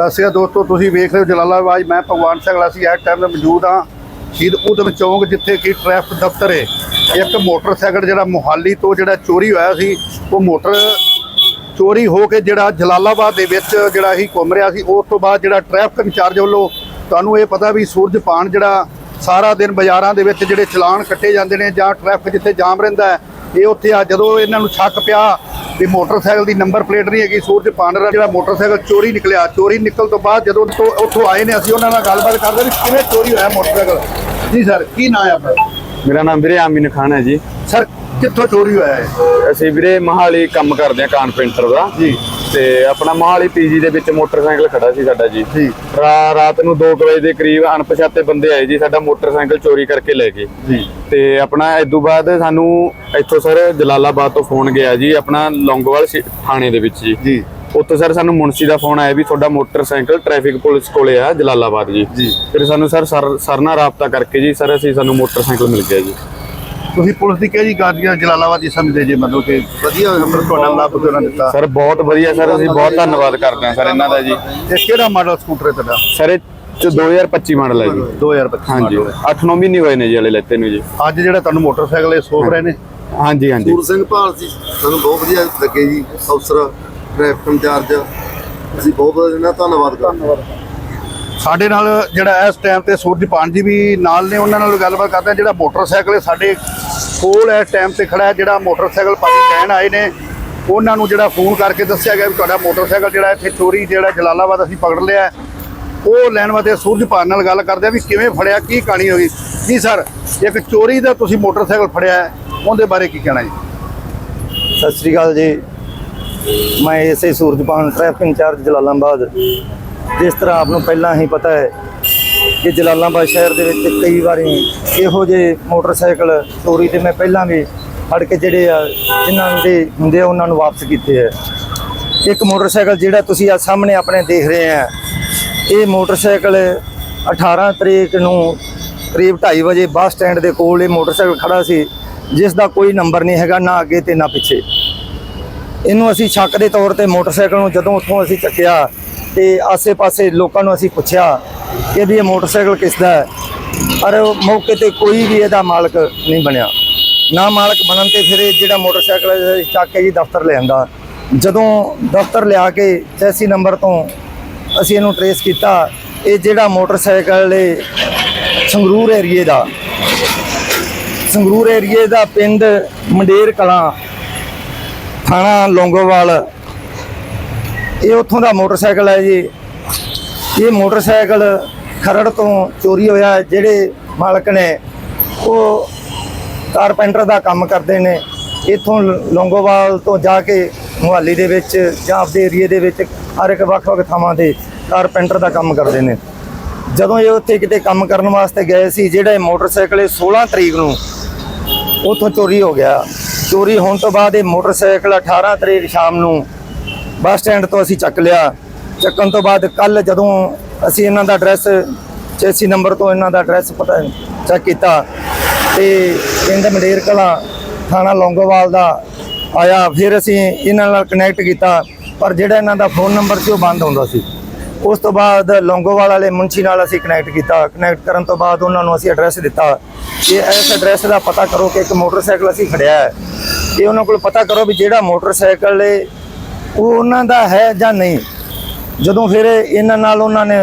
ਸਤਿ ਸ਼੍ਰੀ ਅਕਾਲ ਦੋਸਤੋ, ਤੁਸੀਂ ਵੇਖ ਰਹੇ ਹੋ ਜਲਾਲਾਬਾਦ ਮੈਂ ਭਗਵਾਨ ਸਿੰਘ ਅਸੀਂ ਇਸ ਟਾਈਮ ਤੇ ਮੌਜੂਦ ਹਾਂ ਸ਼ਹੀਦ ਊਧਮ ਚੌਂਕ, ਜਿੱਥੇ ਕਿ ਟ੍ਰੈਫਿਕ ਦਫ਼ਤਰ ਹੈ। ਇੱਕ ਮੋਟਰਸਾਈਕਲ ਜਿਹੜਾ ਮੁਹਾਲੀ ਤੋਂ ਜਿਹੜਾ ਚੋਰੀ ਹੋਇਆ ਸੀ, ਉਹ ਮੋਟਰ ਚੋਰੀ ਹੋ ਕੇ ਜਿਹੜਾ ਜਲਾਲਾਬਾਦ ਦੇ ਵਿੱਚ ਜਿਹੜਾ ਹੀ ਘੁੰਮ ਰਿਹਾ ਸੀ, ਉਸ ਤੋਂ ਬਾਅਦ ਜਿਹੜਾ ਟ੍ਰੈਫਿਕ ਇੰਚਾਰਜ ਵੱਲੋਂ ਤੁਹਾਨੂੰ ਇਹ ਪਤਾ ਵੀ ਸੂਰਜ ਪਾਨ ਜਿਹੜਾ ਸਾਰਾ ਦਿਨ ਬਾਜ਼ਾਰਾਂ ਦੇ ਵਿੱਚ ਜਿਹੜੇ ਚਲਾਨ ਕੱਟੇ ਜਾਂਦੇ ਨੇ ਜਾਂ ਟ੍ਰੈਫਿਕ ਜਿੱਥੇ ਜਾਮ ਰਹਿੰਦਾ ਇਹ ਉੱਥੇ ਆ, ਜਦੋਂ ਇਹਨਾਂ ਨੂੰ ਛੱਕ ਪਿਆ ਵੀ ਮੋਟਰਸਾਈਕਲ ਦੀ ਨੰਬਰ ਪਲੇਟ ਨਹੀਂ ਹੈਗੀ ਸੂਰਜ ਦਾ ਜਿਹੜਾ ਮੋਟਰਸਾਈਕਲ ਚੋਰੀ ਨਿਕਲਿਆ ਚੋਰੀ ਨਿਕਲ ਤੋਂ ਬਾਅਦ ਜਦੋਂ ਤੋਂ ਉੱਥੋਂ ਆਏ ਨੇ ਅਸੀਂ ਉਹਨਾਂ ਨਾਲ ਗੱਲਬਾਤ ਕਰਦੇ ਵੀ ਕਿਵੇਂ ਚੋਰੀ ਹੋਇਆ ਮੋਟਰਸਾਈਕਲ? ਜੀ ਸਰ ਕੀ ਨਾਂ ਹੈ ਆਪਣਾ? ਮੇਰਾ ਨਾਮ ਵੀਰੇ ਆਮਿਨ ਖਾਨ ਹੈ ਜੀ। ਸਰ ਕਿੱਥੋਂ ਚੋਰੀ ਹੋਇਆ ਹੈ ਅਸੀਂ ਵੀਰੇ ਮਹਾਲੀ ਕੰਮ ਕਰਦੇ ਆ ਕਾਰਪੈਂਟਰ ਦਾ। ਜੀ। ਤੇ ਆਪਣਾ ਮਹਾਲੀ ਪੀਜੀ ਦੇ ਵਿੱਚ ਮੋਟਰਸਾਈਕਲ ਖੜਾ ਸੀ ਸਾਡਾ ਜੀ। ਰਾਤ ਨੂੰ 2 ਵਜੇ ਦੇ ਕਰੀਬ ਅਣਪਛਾਤੇ ਬੰਦੇ ਆਏ ਜੀ ਸਾਡਾ ਮੋਟਰਸਾਈਕਲ ਚੋਰੀ ਕਰਕੇ ਲੈ ਗਏ। ਜੀ। ਤੇ ਆਪਣਾ ਇਦੋਂ ਬਾਅਦ ਸਾਨੂੰ ਇੱਥੋਂ ਸਰ ਜਲਾਲਾਬਾਦ ਤੋਂ ਫੋਨ ਗਿਆ ਜੀ ਆਪਣਾ ਲੌਂਗੋਵਾਲ ਥਾਣੇ ਦੇ ਵਿੱਚ ਜੀ। ਜੀ। ਉੱਥੋਂ ਸਰ ਸਾਨੂੰ ਮੁਨਸੀ ਦਾ ਫੋਨ ਆਇਆ ਵੀ ਤੁਹਾਡਾ ਮੋਟਰਸਾਈਕਲ ਟ੍ਰੈਫਿਕ ਪੁਲਿਸ ਕੋਲੇ ਆ ਜਲਾਲਾਬਾਦ ਜੀ। ਫਿਰ ਸਾਨੂੰ ਸਰ ਸਰ ਸਰ ਨਾਲ ਰਾਬਤਾ ਕਰਕੇ ਜੀ ਸਰ ਅਸੀਂ ਸਾਨੂੰ ਮੋਟਰਸਾਈਕਲ ਮਿਲ ਗਿਆ ਜੀ। ਤੁਸੀਂ ਪੁਲਿਸ ਦੀ ਕਿਹੜੀ ਕਾਰਜੀਆਂ ਜਲਾਲਾਬਾਦ ਦੀ ਸਮਝਦੇ ਜੇ? ਮਤਲਬ ਕਿ ਵਧੀਆ ਨੰਬਰ ਤੁਹਾਡਾ ਲੱਭ ਕੇ ਉਹਨਾਂ ਨੇ ਦਿੱਤਾ। ਸਰ ਬਹੁਤ ਵਧੀਆ ਸਰ ਅਸੀਂ ਬਹੁਤ ਧੰਨਵਾਦ ਕਰਦੇ ਹਾਂ ਸਰ ਇਹਨਾਂ ਦਾ ਜੀ। ਇਹ ਕਿਹੜਾ ਮਾਡਲ ਸਕੂਟਰ ਹੈ ਤੁਹਾਡਾ? ਸਰ ਇਹ 'ਚ 2025 ਮਾਡਲ ਹੈ ਜੀ। 2025 ਹਾਂਜੀ। model ਹੈ। 8-9 ਮਹੀਨੇ ਹੋਏ ਨੇ ਜੀ ਹਲੇ ਲੈਤੇ ਨੂੰ ਜੀ। ਅੱਜ ਜਿਹੜਾ ਤੁਹਾਨੂੰ ਮੋਟਰਸਾਈਕਲ ਇਹ ਸੋਪ ਰਹੇ ਨੇ? ਹਾਂਜੀ ਹਾਂਜੀ। ਸੂਰ ਸਿੰਘ ਭਾਲ ਸੀ ਸਾਨੂੰ ਬਹੁਤ ਵਧੀਆ ਲੱਗੇ ਜੀ ਅਫਸਰ ਟ੍ਰੈਫਿਕ ਇੰਚਾਰਜ। ਅਸੀਂ ਬਹੁਤ ਬਹੁਤ ਇਹਨਾਂ ਧੰਨਵਾਦ ਕਰਦੇ ਹਾਂ। ਸਾਡੇ ਨਾਲ ਜਿਹੜਾ ਇਸ ਟਾਈਮ ਤੇ ਸੂਰਜਪਾਨ ਜੀ ਵੀ ਨਾਲ ਨੇ, ਉਹਨਾਂ ਨਾਲ ਗੱਲਬਾਤ ਕਰਦੇ ਹਾਂ। ਜਿਹੜਾ ਮੋਟਰਸਾਈਕਲ ਇਹ ਸਾਡੇ ਕੋਲ ਇਸ ਟਾਈਮ ਤੇ ਖੜਾ ਜਿਹੜਾ ਮੋਟਰਸਾਈਕਲ ਭਾਜੀ ਲੈਣ ਆਏ ਨੇ, ਉਹਨਾਂ ਨੂੰ ਜਿਹੜਾ ਫੋਨ ਕਰਕੇ ਦੱਸਿਆ ਗਿਆ ਵੀ ਤੁਹਾਡਾ ਮੋਟਰਸਾਈਕਲ ਜਿਹੜਾ ਇੱਥੇ ਚੋਰੀ ਜਿਹੜਾ ਜਲਾਲਾਬਾਦ ਅਸੀਂ ਪਕੜ ਲਿਆ ਉਹ ਲੈਣ ਵਾਸਤੇ ਸੂਰਜਪਾਨ ਨਾਲ ਗੱਲ ਕਰਦੇ ਆ ਵੀ ਕਿਵੇਂ ਫੜਿਆ, ਕੀ ਕਹਾਣੀ ਹੋਈ ਜੀ ਸਰ ਇੱਕ ਚੋਰੀ ਦਾ ਤੁਸੀਂ ਮੋਟਰਸਾਈਕਲ ਫੜਿਆ ਉਹਦੇ ਬਾਰੇ ਕੀ ਕਹਿਣਾ ਜੀ? ਸਤਿ ਸ੍ਰੀ ਅਕਾਲ ਜੀ। ਮੈਂ SA Surajpan traffic incharge Jalalabad. ਜਿਸ ਤਰ੍ਹਾਂ ਆਪ ਨੂੰ ਪਹਿਲਾਂ ਹੀ ਪਤਾ ਹੈ ਕਿ ਜਲਾਲਾਬਾਦ ਸ਼ਹਿਰ ਦੇ ਵਿੱਚ ਕਈ ਵਾਰੀ ਇਹੋ ਜਿਹੇ ਮੋਟਰਸਾਈਕਲ ਚੋਰੀ ਤੇ ਮੈਂ ਪਹਿਲਾਂ ਵੀ ਫੜ ਕੇ ਜਿਹੜੇ ਆ ਜਿਨ੍ਹਾਂ ਦੇ ਹੁੰਦੇ ਆ, ਉਹਨਾਂ ਨੂੰ ਵਾਪਸ ਕੀਤੇ ਹੈ ਇੱਕ ਮੋਟਰਸਾਈਕਲ ਜਿਹੜਾ ਤੁਸੀਂ ਆ ਸਾਹਮਣੇ ਆਪਣੇ ਦੇਖ ਰਹੇ ਆ, ਇਹ ਮੋਟਰਸਾਈਕਲ 18 ਤਰੀਕ ਨੂੰ ਕਰੀਬ 2:30 ਵਜੇ ਬੱਸ ਸਟੈਂਡ ਦੇ ਕੋਲ ਇਹ ਮੋਟਰਸਾਈਕਲ ਖੜਾ ਸੀ, ਜਿਸ ਦਾ ਕੋਈ ਨੰਬਰ ਨਹੀਂ ਹੈਗਾ, ਨਾ ਅੱਗੇ ਤੇ ਨਾ ਪਿੱਛੇ। ਇਹਨੂੰ ਅਸੀਂ ਸ਼ੱਕ ਦੇ ਤੌਰ ਤੇ ਮੋਟਰਸਾਈਕਲ ਨੂੰ ਜਦੋਂ ਉੱਥੋਂ ਅਸੀਂ ਚੱਕਿਆ ਤੇ ਆਸੇ-ਪਾਸੇ ਲੋਕਾਂ ਨੂੰ ਅਸੀਂ ਪੁੱਛਿਆ ਕਿ ਵੀ ਇਹ ਮੋਟਰਸਾਈਕਲ ਕਿਸ ਦਾ ਹੈ? ਪਰ ਮੌਕੇ ਤੇ ਕੋਈ ਵੀ ਇਹਦਾ ਮਾਲਕ ਨਹੀਂ ਬਣਿਆ। ਨਾ ਮਾਲਕ ਬਣਨ ਤੇ ਫਿਰ ਇਹ ਜਿਹੜਾ ਮੋਟਰਸਾਈਕਲ ਚੱਕ ਕੇ ਜੀ ਦਫ਼ਤਰ ਲਿਆਂਦਾ ਜਦੋਂ ਦਫ਼ਤਰ ਲਿਆ ਕੇ ਚੈਸੀ ਨੰਬਰ ਤੋਂ ਅਸੀਂ ਇਹਨੂੰ ਟਰੇਸ ਕੀਤਾ, ਇਹ ਜਿਹੜਾ ਮੋਟਰਸਾਈਕਲ ਇਹ ਸੰਗਰੂਰ ਏਰੀਏ ਦਾ। ਸੰਗਰੂਰ ਏਰੀਏ ਦਾ ਪਿੰਡ ਮੰਡੇਰ ਕਲਾਂ, ਥਾਣਾ ਲੌਂਗੋਵਾਲ ਇਹ ਉੱਥੋਂ ਦਾ ਮੋਟਰਸਾਈਕਲ ਹੈ ਜੀ। ਇਹ ਮੋਟਰਸਾਈਕਲ ਖਰੜ ਤੋਂ ਚੋਰੀ ਹੋਇਆ ਜਿਹੜੇ ਮਾਲਕ ਨੇ, ਉਹ ਕਾਰਪੈਂਟਰ ਦਾ ਕੰਮ ਕਰਦੇ ਨੇ। ਇਥੋਂ ਲੌਂਗੋਵਾਲ ਤੋਂ ਜਾ ਕੇ ਮੁਹਾਲੀ ਦੇ ਵਿੱਚ ਜਾਂ ਆਪਦੇ ਏਰੀਏ ਦੇ ਵਿੱਚ ਹਰ ਇੱਕ ਵੱਖ-ਵੱਖ ਥਾਵਾਂ ਤੇ ਕਾਰਪੈਂਟਰ ਦਾ ਕੰਮ ਕਰਦੇ ਨੇ। ਜਦੋਂ ਇਹ ਉੱਥੇ ਕਿਤੇ ਕੰਮ ਕਰਨ ਵਾਸਤੇ ਗਏ ਸੀ, ਜਿਹੜਾ ਇਹ ਮੋਟਰਸਾਈਕਲ ਇਹ 16 ਤਰੀਕ ਨੂੰ ਉੱਥੋਂ ਚੋਰੀ ਹੋ ਗਿਆ। ਚੋਰੀ ਹੋਣ ਤੋਂ ਬਾਅਦ ਇਹ ਮੋਟਰਸਾਈਕਲ 18 ਤਰੀਕ ਸ਼ਾਮ ਨੂੰ ਬੱਸ ਸਟੈਂਡ ਤੋਂ ਅਸੀਂ ਚੱਕ ਲਿਆ। ਚੱਕਣ ਤੋਂ ਬਾਅਦ ਕੱਲ ਜਦੋਂ ਅਸੀਂ ਇਹਨਾਂ ਦਾ ਐਡਰੈਸ ਚੇਸੀ ਨੰਬਰ ਤੋਂ ਇਹਨਾਂ ਦਾ ਐਡਰੈਸ ਪਤਾ ਚੈੱਕ ਕੀਤਾ ਤੇ ਪਿੰਡ ਮੰਡੇਰ ਕਲਾਂ ਥਾਣਾ ਲੌਂਗੋਵਾਲ ਦਾ ਆਇਆ। ਫਿਰ ਅਸੀਂ ਇਹਨਾਂ ਨਾਲ ਕਨੈਕਟ ਕੀਤਾ, ਪਰ ਜਿਹੜਾ ਇਹਨਾਂ ਦਾ ਫੋਨ ਨੰਬਰ ਸੀ ਉਹ ਬੰਦ ਹੁੰਦਾ ਸੀ। ਉਸ ਤੋਂ ਬਾਅਦ ਲੌਂਗੋਵਾਲ ਵਾਲੇ ਮੁੰਸ਼ੀ ਨਾਲ ਅਸੀਂ ਕਨੈਕਟ ਕੀਤਾ। ਕਨੈਕਟ ਕਰਨ ਤੋਂ ਬਾਅਦ ਉਹਨਾਂ ਨੂੰ ਅਸੀਂ ਐਡਰੈਸ ਦਿੱਤਾ ਕਿ ਇਸ ਐਡਰੈਸ ਦਾ ਪਤਾ ਕਰੋ ਕਿ ਇੱਕ ਮੋਟਰਸਾਈਕਲ ਅਸੀਂ ਖੜਿਆ ਹੈ। ਇਹ ਉਹਨਾਂ ਕੋਲ ਪਤਾ ਕਰੋ ਵੀ ਜਿਹੜਾ ਮੋਟਰਸਾਈਕਲ ਉਹ ਉਹਨਾਂ ਦਾ ਹੈ ਜਾਂ ਨਹੀਂ? ਜਦੋਂ ਫਿਰ ਇਹਨਾਂ ਨਾਲ ਉਹਨਾਂ ਨੇ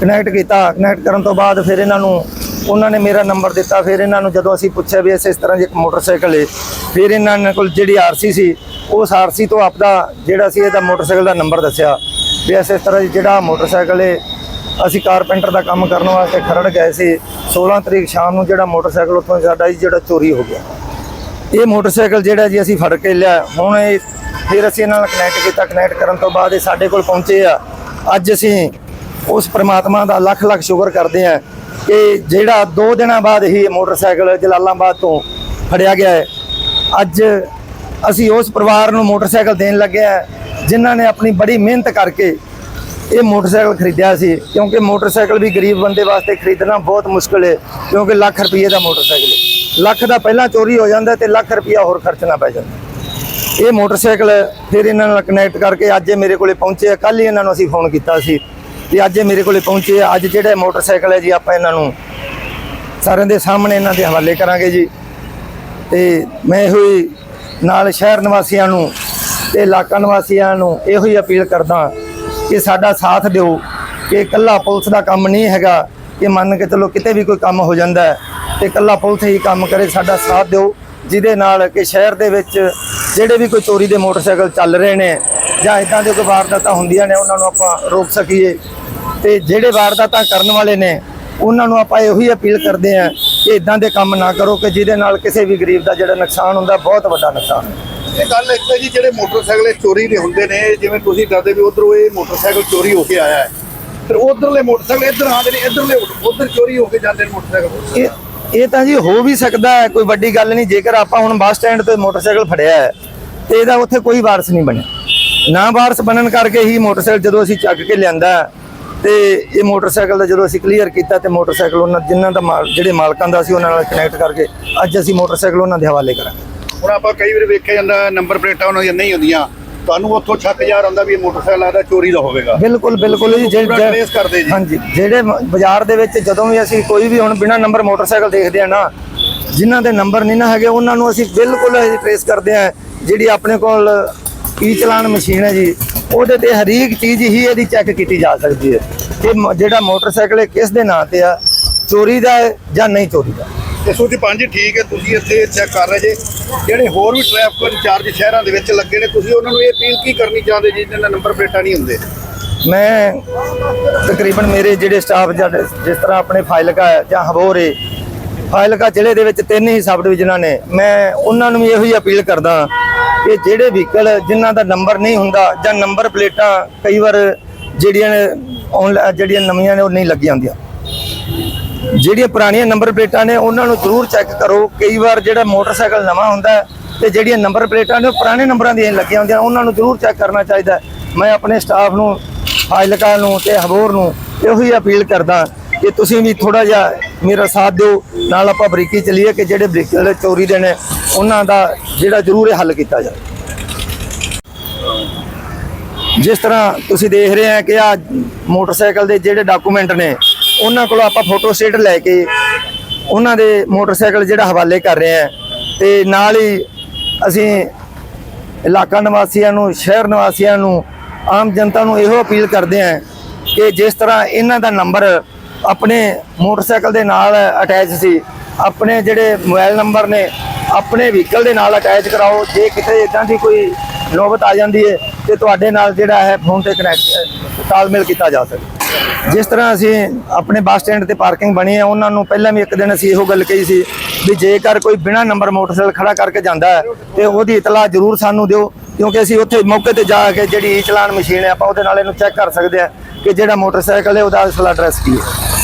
ਕਨੈਕਟ ਕੀਤਾ ਕਨੈਕਟ ਕਰਨ ਤੋਂ ਬਾਅਦ ਫਿਰ ਇਹਨਾਂ ਨੂੰ, ਉਹਨਾਂ ਨੇ ਮੇਰਾ ਨੰਬਰ ਦਿੱਤਾ, ਫਿਰ ਇਹਨਾਂ ਨੂੰ ਜਦੋਂ ਅਸੀਂ ਪੁੱਛਿਆ ਵੀ ਇਸ ਇਸ ਤਰ੍ਹਾਂ ਦੀ ਇੱਕ ਮੋਟਰਸਾਈਕਲ ਹੈ ਫਿਰ ਇਹਨਾਂ ਕੋਲ ਜਿਹੜੀ ਆਰਸੀ ਸੀ ਉਸ ਆਰਸੀ ਤੋਂ ਆਪਦਾ ਜਿਹੜਾ ਸੀ ਇਹਦਾ ਮੋਟਰਸਾਈਕਲ ਦਾ ਨੰਬਰ ਦੱਸਿਆ ਵੀ ਇਸ ਇਸ ਤਰ੍ਹਾਂ ਜਿਹੜਾ ਮੋਟਰਸਾਈਕਲ ਹੈ ਅਸੀਂ ਕਾਰਪੈਂਟਰ ਦਾ ਕੰਮ ਕਰਨ ਵਾਸਤੇ ਖਰੜ ਗਏ ਸੀ 16 ਤਰੀਕ ਸ਼ਾਮ ਨੂੰ ਜਿਹੜਾ ਮੋਟਰਸਾਈਕਲ ਉੱਥੋਂ ਸਾਡਾ ਜੀ ਜਿਹੜਾ ਚੋਰੀ ਹੋ ਗਿਆ। ਇਹ ਮੋਟਰਸਾਈਕਲ ਜਿਹੜਾ ਜੀ ਅਸੀਂ ਫੜ ਕੇ ਲਿਆ, ਹੁਣ ਇਹ ਫਿਰ ਅਸੀਂ ਇਹਨਾਂ ਨਾਲ ਕਨੈਕਟ ਕੀਤਾ। ਕਨੈਕਟ ਕਰਨ ਤੋਂ ਬਾਅਦ ਇਹ ਸਾਡੇ ਕੋਲ ਪਹੁੰਚੇ ਆ। ਅੱਜ ਅਸੀਂ ਉਸ ਪ੍ਰਮਾਤਮਾ ਦਾ ਲੱਖ ਲੱਖ ਸ਼ੁਕਰ ਕਰਦੇ ਆ ਕਿ ਜਿਹੜਾ 2 ਦਿਨਾਂ ਬਾਅਦ ਹੀ ਇਹ ਮੋਟਰਸਾਈਕਲ ਜਲਾਲਾਬਾਦ ਤੋਂ ਫੜਿਆ ਗਿਆ ਹੈ। ਅੱਜ ਅਸੀਂ ਉਸ ਪਰਿਵਾਰ ਨੂੰ ਮੋਟਰਸਾਈਕਲ ਦੇਣ ਲੱਗਿਆ ਜਿਨ੍ਹਾਂ ਨੇ ਆਪਣੀ ਬੜੀ ਮਿਹਨਤ ਕਰਕੇ ਇਹ ਮੋਟਰਸਾਈਕਲ ਖਰੀਦਿਆ ਸੀ। ਕਿਉਂਕਿ ਮੋਟਰਸਾਈਕਲ ਵੀ ਗਰੀਬ ਬੰਦੇ ਵਾਸਤੇ ਖਰੀਦਣਾ ਬਹੁਤ ਮੁਸ਼ਕਲ ਹੈ, ਕਿਉਂਕਿ ਲੱਖ ਰੁਪਏ ਦਾ ਮੋਟਰਸਾਈਕਲ ਹੈ। ਲੱਖ ਦਾ ਪਹਿਲਾਂ ਚੋਰੀ ਹੋ ਜਾਂਦਾ ਤੇ ਲੱਖ ਰੁਪਇਆ ਹੋਰ ਖਰਚਣਾ ਪੈ ਜਾਂਦਾ। ਇਹ ਮੋਟਰਸਾਈਕਲ ਫਿਰ ਇਹਨਾਂ ਨਾਲ ਕਨੈਕਟ ਕਰਕੇ ਅੱਜ ਇਹ ਮੇਰੇ ਕੋਲੇ ਪਹੁੰਚੇ ਆ। ਕੱਲ ਹੀ ਇਹਨਾਂ ਨੂੰ ਅਸੀਂ ਫੋਨ ਕੀਤਾ ਸੀ ਤੇ ਅੱਜ ਇਹ ਮੇਰੇ ਕੋਲੇ ਪਹੁੰਚੇ ਅੱਜ ਜਿਹੜਾ ਮੋਟਰਸਾਈਕਲ ਹੈ ਜੀ, ਆਪਾਂ ਇਹਨਾਂ ਨੂੰ ਸਾਰਿਆਂ ਦੇ ਸਾਹਮਣੇ ਇਹਨਾਂ ਦੇ ਹਵਾਲੇ ਕਰਾਂਗੇ ਜੀ। ਤੇ ਮੈਂ ਇਹੋ ਹੀ ਨਾਲ ਸ਼ਹਿਰ ਨਿਵਾਸੀਆਂ ਨੂੰ ਤੇ ਇਲਾਕਾ ਨਿਵਾਸੀਆਂ ਨੂੰ ਇਹੋ ਹੀ ਅਪੀਲ ਕਰਦਾ ਕਿ ਸਾਡਾ ਸਾਥ ਦਿਓ ਕਿ ਇਕੱਲਾ ਪੁਲਿਸ ਦਾ ਕੰਮ ਨਹੀਂ ਹੈਗਾ ਕਿ ਮੰਨ ਕੇ ਚਲੋ ਕਿਤੇ ਵੀ ਕੋਈ ਕੰਮ ਹੋ ਜਾਂਦਾ ਤੇ ਇਕੱਲਾ ਪੁਲਿਸ ਹੀ ਕੰਮ ਕਰੇ ਸਾਡਾ ਸਾਥ ਦਿਓ। ਜਿਹਦੇ ਨਾਲ ਕਿ ਸ਼ਹਿਰ ਦੇ ਵਿੱਚ ਜਿਹੜੇ ਵੀ ਕੋਈ ਚੋਰੀ ਦੇ ਮੋਟਰਸਾਈਕਲ ਚੱਲ ਰਹੇ ਨੇ ਜਾਂ ਇਦਾਂ ਦੇ ਕੋਈ ਵਾਰਦਾਤਾਂ ਹੁੰਦੀਆਂ ਨੇ ਉਹਨਾਂ ਨੂੰ ਆਪਾਂ ਰੋਕ ਸਕੀਏ। ਤੇ ਜਿਹੜੇ ਵਾਰਦਾਤਾਂ ਕਰਨ ਵਾਲੇ ਨੇ ਉਹਨਾਂ ਨੂੰ ਆਪਾਂ ਇਹੋ ਹੀ ਅਪੀਲ ਕਰਦੇ ਆਂ ਕਿ ਇਦਾਂ ਦੇ ਕੰਮ ਨਾ ਕਰੋ ਕਿ ਜਿਹਦੇ ਨਾਲ ਕਿਸੇ ਵੀ ਗਰੀਬ ਦਾ ਜਿਹੜਾ ਨੁਕਸਾਨ ਹੁੰਦਾ ਬਹੁਤ ਵੱਡਾ ਨੁਕਸਾਨ ਇਹ ਗੱਲ ਹੈ ਜੀ ਜਿਹੜੇ ਮੋਟਰਸਾਈਕਲ ਚੋਰੀ ਦੇ ਹੁੰਦੇ ਨੇ ਜਿਵੇਂ ਤੁਸੀਂ ਦੱਸਦੇ ਵੀ ਉਧਰੋਂ ਇਹ ਮੋਟਰਸਾਈਕਲ ਚੋਰੀ ਹੋ ਕੇ ਆਇਆ ਹੈ। ਫਿਰ ਉਧਰਲੇ ਮੋਟਰਸਾਈਕਲ ਇੱਧਰ ਆਉਂਦੇ ਨੇ ਇੱਧਰਲੇ ਉਧਰ ਚੋਰੀ ਹੋ ਕੇ ਜਾਂਦੇ ਨੇ ਮੋਟਰਸਾਈਕਲ। ਇਹ ਤਾਂ ਜੀ ਹੋ ਵੀ ਸਕਦਾ ਹੈ, ਕੋਈ ਵੱਡੀ ਗੱਲ ਨਹੀਂ, ਜੇਕਰ ਆਪਾਂ ਹੁਣ ਬੱਸ ਸਟੈਂਡ ਤੇ ਮੋਟਰਸਾਈਕਲ ਫੜਿਆ ਹੈ, ਤੇ ਇਹਦਾ ਉੱਥੇ ਕੋਈ ਵਾਰਸ ਨਹੀਂ ਬਣਿਆ। ਨਾ ਵਾਰਸ ਬਣਨ ਕਰਕੇ ਹੀ ਮੋਟਰਸਾਈਕਲ ਜਦੋਂ ਅਸੀਂ ਚੱਕ ਕੇ ਲਿਆਂਦਾ ਤੇ ਇਹ ਮੋਟਰਸਾਈਕਲ ਦਾ ਜਦੋਂ ਅਸੀਂ ਕਲੀਅਰ ਕੀਤਾ ਤੇ ਮੋਟਰਸਾਈਕਲ ਉਹਨਾਂ, ਜਿਨ੍ਹਾਂ ਦਾ ਮਾਲ, ਜਿਹੜੇ ਮਾਲਕਾਂ ਦਾ ਸੀ ਉਹਨਾਂ ਨਾਲ ਕਨੈਕਟ ਕਰਕੇ ਅੱਜ ਅਸੀਂ ਮੋਟਰਸਾਈਕਲ ਉਹਨਾਂ ਦੇ ਹਵਾਲੇ ਕਰਾਂਗੇ। ਹੁਣ ਆਪਾਂ ਕਈ ਵਾਰ ਵੇਖਿਆ ਜਾਂਦਾ, ਨੰਬਰ ਪਲੇਟਾਂ ਉਹਨਾਂ ਦੀਆਂ ਨਹੀਂ ਹੁੰਦੀਆਂ। ਤੁਹਾਨੂੰ ਉੱਥੋਂ ਛੱਕ ਯਾਰ ਆਉਂਦਾ ਵੀ ਇਹ ਮੋਟਰਸਾਈਕਲ ਆਦਾ ਚੋਰੀ ਦਾ ਹੋਵੇਗਾ। ਬਿਲਕੁਲ ਬਿਲਕੁਲ ਜੀ ਕਰਦੇ ਜੀ। ਹਾਂਜੀ ਜਿਹੜੇ ਬਾਜ਼ਾਰ ਦੇ ਵਿੱਚ ਜਦੋਂ ਵੀ ਅਸੀਂ ਕੋਈ ਵੀ ਹੁਣ ਬਿਨਾ ਨੰਬਰ ਮੋਟਰਸਾਈਕਲ ਦੇਖਦੇ ਆ ਨਾ ਜਿਨ੍ਹਾਂ ਦੇ ਨੰਬਰ ਨਹੀਂ ਨਾ ਹੈਗੇ ਉਹਨਾਂ ਨੂੰ ਅਸੀਂ ਬਿਲਕੁਲ ਟ੍ਰੇਸ ਕਰਦੇ ਆ ਜਿਹੜੀ ਆਪਣੇ ਕੋਲ ਈ ਚਲਾਨ ਮਸ਼ੀਨ ਹੈ ਜੀ ਉਹਦੇ ਤੇ ਹਰੇਕ ਚੀਜ਼ ਹੀ ਇਹਦੀ ਚੈੱਕ ਕੀਤੀ ਜਾ ਸਕਦੀ ਹੈ। ਕਿ ਜਿਹੜਾ ਮੋਟਰਸਾਈਕਲ ਹੈ ਕਿਸ ਦੇ ਨਾਂ ਤੇ ਆ ਚੋਰੀ ਦਾ ਹੈ ਜਾਂ ਨਹੀਂ ਚੋਰੀ ਦਾ? ਤੇ ਸੋਚੀ ਪੰਜ ਠੀਕ ਹੈ, ਤੁਸੀਂ ਇੱਥੇ ਚੈੱਕ ਕਰ ਰਹੇ ਜੇ। ਜਿਹੜੇ ਹੋਰ ਵੀ ਟ੍ਰੈਫਿਕ ਇੰਚਾਰਜ ਸ਼ਹਿਰਾਂ ਦੇ ਵਿੱਚ ਲੱਗੇ ਨੇ, ਤੁਸੀਂ ਉਹਨਾਂ ਨੂੰ ਇਹ ਅਪੀਲ ਕੀ ਕਰਨੀ ਚਾਹੁੰਦੇ ਜੀ ਜਿਹਨਾਂ ਨੰਬਰ ਪਲੇਟਾਂ ਨਹੀਂ ਹੁੰਦੇ? ਮੈਂ ਤਕਰੀਬਨ ਮੇਰੇ ਜਿਹੜੇ ਸਟਾਫ ਜਿਸ ਤਰ੍ਹਾਂ ਆਪਣੇ ਫਾਈਲਕਾ ਜਾਂ ਹਬੋਰੇ ਹੈ ਫਾਈਲਕਾ ਜ਼ਿਲ੍ਹੇ ਦੇ ਵਿੱਚ ਤਿੰਨ ਹੀ ਸਬ ਡਿਵੀਜ਼ਨਾਂ ਨੇ, ਮੈਂ ਉਹਨਾਂ ਨੂੰ ਵੀ ਇਹੋ ਹੀ ਅਪੀਲ ਕਰਦਾ ਕਿ ਜਿਹੜੇ ਵਹੀਕਲ ਜਿਨ੍ਹਾਂ ਦਾ ਨੰਬਰ ਨਹੀਂ ਹੁੰਦਾ ਜਾਂ ਨੰਬਰ ਪਲੇਟਾਂ ਕਈ ਵਾਰ ਜਿਹੜੀਆਂ ਨੇ ਔਨਲਾਈਨ ਜਿਹੜੀਆਂ ਨਵੀਆਂ ਨੇ ਉਹ ਨਹੀਂ ਲੱਗੀਆਂ ਹੁੰਦੀਆਂ। ਜਿਹੜੀਆਂ ਪੁਰਾਣੀਆਂ ਨੰਬਰ ਪਲੇਟਾਂ ਨੇ, ਉਹਨਾਂ ਨੂੰ ਜ਼ਰੂਰ ਚੈੱਕ ਕਰੋ। ਕਈ ਵਾਰ ਜਿਹੜਾ ਮੋਟਰਸਾਈਕਲ ਨਵਾਂ ਹੁੰਦਾ ਹੈ ਤੇ ਜਿਹੜੀਆਂ ਨੰਬਰ ਪਲੇਟਾਂ ਨੇ, ਉਹ ਪੁਰਾਣੇ ਨੰਬਰਾਂ ਦੀਆਂ ਲੱਗੀਆਂ ਹੁੰਦੀਆਂ, ਉਹਨਾਂ ਨੂੰ ਜ਼ਰੂਰ ਚੈੱਕ ਕਰਨਾ ਚਾਹੀਦਾ ਮੈਂ ਆਪਣੇ ਸਟਾਫ ਨੂੰ ਫਾਈਲਕਾਂ ਨੂੰ ਤੇ ਹਬੋਰ ਨੂੰ ਇਹੋ ਹੀ ਅਪੀਲ ਕਰਦਾ ਕਿ ਤੁਸੀਂ ਵੀ ਥੋੜਾ ਜਿਹਾ ਮੇਰਾ ਸਾਥ ਦਿਓ। ਨਾਲ ਆਪਾਂ ਬਰੀਕੀ ਚੱਲੀਏ ਕਿ ਜਿਹੜੇ ਵਹੀਕਲ ਚੋਰੀ ਦੇ ਨੇ, ਉਹਨਾਂ ਦਾ ਜਿਹੜਾ ਜ਼ਰੂਰ ਇਹ ਹੱਲ ਕੀਤਾ ਜਾਵੇ। ਜਿਸ ਤਰ੍ਹਾਂ ਤੁਸੀਂ ਦੇਖ ਰਹੇ ਆ ਕਿ ਆ ਮੋਟਰਸਾਈਕਲ ਦੇ ਜਿਹੜੇ ਡਾਕੂਮੈਂਟ ਨੇ ਉਹਨਾਂ ਕੋਲੋਂ ਆਪਾਂ ਫੋਟੋ ਸਟੇਟ ਲੈ ਕੇ ਉਹਨਾਂ ਦੇ ਮੋਟਰਸਾਈਕਲ ਜਿਹੜਾ ਹਵਾਲੇ ਕਰ ਰਹੇ ਹੈ ਤੇ ਨਾਲ ਹੀ ਅਸੀਂ ਇਲਾਕਾ ਨਿਵਾਸੀਆਂ ਨੂੰ, ਸ਼ਹਿਰ ਨਿਵਾਸੀਆਂ ਨੂੰ, ਆਮ ਜਨਤਾ ਨੂੰ ਇਹੋ ਅਪੀਲ ਕਰਦੇ ਹਾਂ ਕਿ ਜਿਸ ਤਰ੍ਹਾਂ ਇਹਨਾਂ ਦਾ ਨੰਬਰ ਆਪਣੇ ਮੋਟਰਸਾਈਕਲ ਦੇ ਨਾਲ ਅਟੈਚ ਸੀ, ਆਪਣੇ ਜਿਹੜੇ ਮੋਬਾਈਲ ਨੰਬਰ ਨੇ, ਆਪਣੇ ਵਹੀਕਲ ਦੇ ਨਾਲ ਅਟੈਚ ਕਰਾਓ, ਜੇ ਕਿਤੇ ਇਦਾਂ ਦੀ ਕੋਈ ਨੌਬਤ ਆ ਜਾਂਦੀ ਹੈ ਤੇ ਤੁਹਾਡੇ ਨਾਲ ਜਿਹੜਾ ਹੈ ਫੋਨ ਤੇ ਕਨੈਕਟ ਤਾਲਮੇਲ ਕੀਤਾ ਜਾ ਸਕੇ। ਜਿਸ ਤਰ੍ਹਾਂ ਅਸੀਂ ਆਪਣੇ ਬੱਸ ਸਟੈਂਡ ਤੇ ਪਾਰਕਿੰਗ ਬਣੀ ਹੈ, ਉਹਨਾਂ ਨੂੰ ਪਹਿਲਾਂ ਵੀ ਇੱਕ ਦਿਨ ਅਸੀਂ ਇਹੋ ਗੱਲ ਕਹੀ ਸੀ ਵੀ ਜੇਕਰ ਕੋਈ ਬਿਨਾ ਨੰਬਰ ਮੋਟਰਸਾਈਕਲ ਖੜਾ ਕਰਕੇ ਜਾਂਦਾ ਹੈ, ਤੇ ਉਹਦੀ ਇਤਲਾਹ ਜ਼ਰੂਰ ਸਾਨੂੰ ਦਿਓ, ਕਿਉਂਕਿ ਅਸੀਂ ਉੱਥੇ ਮੌਕੇ ਤੇ ਜਾ ਕੇ ਜਿਹੜੀ ਈ ਚਲਾਨ ਮਸ਼ੀਨ ਹੈ, ਆਪਾਂ ਉਹਦੇ ਨਾਲ ਇਹਨੂੰ ਚੈੱਕ ਕਰ ਸਕਦੇ ਹਾਂ ਕਿ ਜਿਹੜਾ ਮੋਟਰਸਾਈਕਲ ਹੈ, ਉਹਦਾ ਅਸਲ ਐਡਰੈਸ ਕੀ ਹੈ।